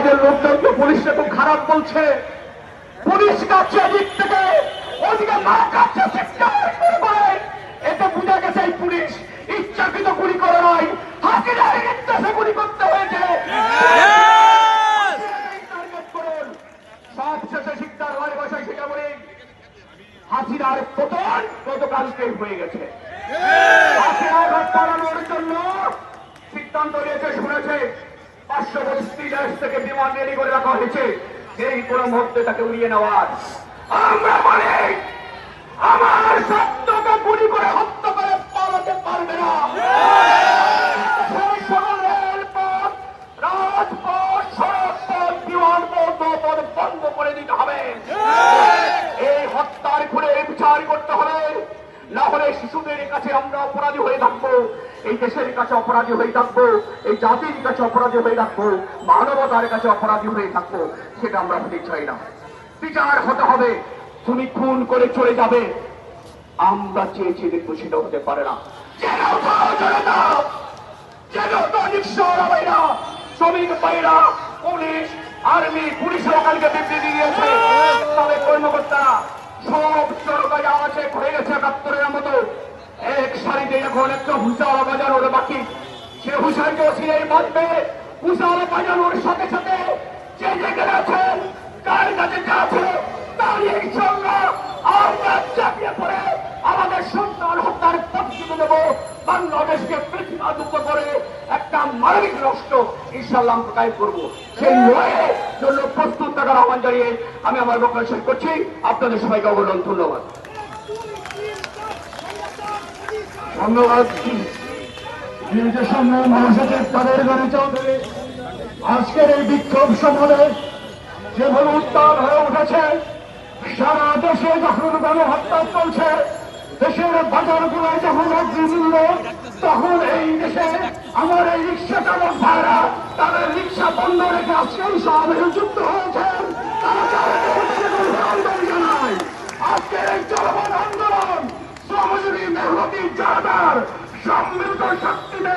সমাজের লোকজনকে পুলিশকে খুব খারাপ বলছে। পুলিশ কাছে এদিক থেকে, ওদিকে মার কাছে এতে বোঝা গেছে এই পুলিশ ইচ্ছাকৃত গুলি করে নয় হাসিনার নির্দেশে গুলি করতে হয়েছে। টার্গেট করুন। সব শেষে শিক্ষার ঘরে হয়ে গেছে। হাসিনার ঘর জন্য সিদ্ধান্ত নিয়েছে, শুনেছে। পার্শ্ববর্তী দেশ থেকে বিমান রেডি করে রাখা হয়েছে। সেই কোনো মুহূর্তে তাকে উড়িয়ে নেওয়ার। আমরা বলি, আমার সত্যকে গুলি করে হত্যা করে পালাতে পারবে না। করতে হবে। না হলে শিশুদের কাছে আমরা অপরাধী হয়ে থাকব। এই দেশের কাছে অপরাধী হয়ে থাকব, এই জাতির কাছে অপরাধী হয়ে থাকব, মানবতার কাছে অপরাধী হয়ে থাকব, সেটা আমরা হতে চাই না। বিচার হতে হবে, তুমি খুন করে চলে যাবে। আমরা চেয়েছি দেখব সেটা হতে পারে না। শ্রমিক সব সরকারি আছে হয়ে গেছে একাত্তরের একটা হুঁচালা বাজানোর বাকি। সে হুঁশাইকে সিলাই বাঁধবে হুঁচালা বাজানোর সাথে সাথে যে যেখানে আছেন কার কাছে আছে তার ইনশাল্লাহ আমরা চাপিয়ে পড়ে আমাদের সন্তান হত্যার বাংলাদেশকে করে একটা মানবিক রাষ্ট্র ইনশাল্লাহ আমরা করব। সেই লড়াইয়ের জন্য প্রস্তুত থাকার আহ্বান জানিয়ে আমি আমার বক্তব্য শেষ করছি। আপনাদের সবাইকে অবদান ধন্যবাদ। আজকের এই বিক্ষোভ সফলে যেভাবে উত্তাল হয়ে উঠেছে সারা দেশে যখন গণহত্যা চলছে দেশের বাজারগুলোয় যখন অগ্নিমূল্য তখন এই দেশে আমার এই রিক্সা চালক ভাইরা তাদের রিক্সা বন্ধ রেখে আজকে এই সমাবেশে যুক্ত হয়েছেন তারা তাদেরকে আন্দোলন জানায় আজকের এই চলমান আন্দোলন জানার সম্মিলিত শক্তিতে